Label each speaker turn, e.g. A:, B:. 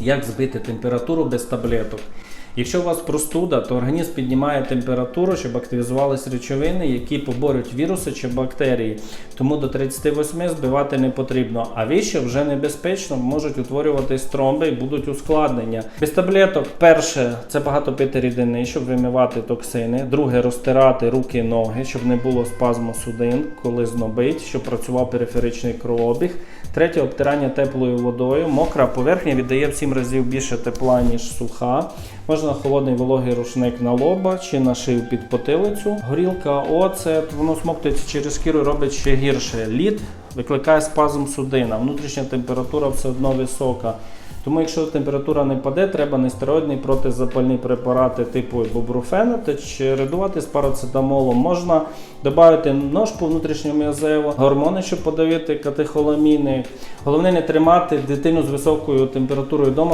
A: Як збити температуру без таблеток? Якщо у вас простуда, то організм піднімає температуру, щоб активізувалися речовини, які поборють віруси чи бактерії. Тому до 38 збивати не потрібно. А вище вже небезпечно, можуть утворюватись тромби і будуть ускладнення. Без таблеток, перше, це багато пити рідини, щоб вимивати токсини. Друге, розтирати руки, і ноги, щоб не було спазму судин, коли знобить, щоб працював периферичний кровообіг. Третє обтирання теплою водою. Мокра поверхня віддає в 7 разів більше тепла, ніж суха. Можна холодний вологий рушник на лоба чи на шию під потилицю. Горілка, оцет, воно смоктується через шкіру робить ще гірше. Лід викликає спазм судин, а внутрішня температура все одно висока. Тому, якщо температура не паде, треба нестероїдний протизапальні препарати типу ібупрофена та чередувати з парацетамолом. Можна додати ножку внутрішньом'язеву, гормони, щоб подавити катехоламіни. Головне не тримати дитину з високою температурою вдома,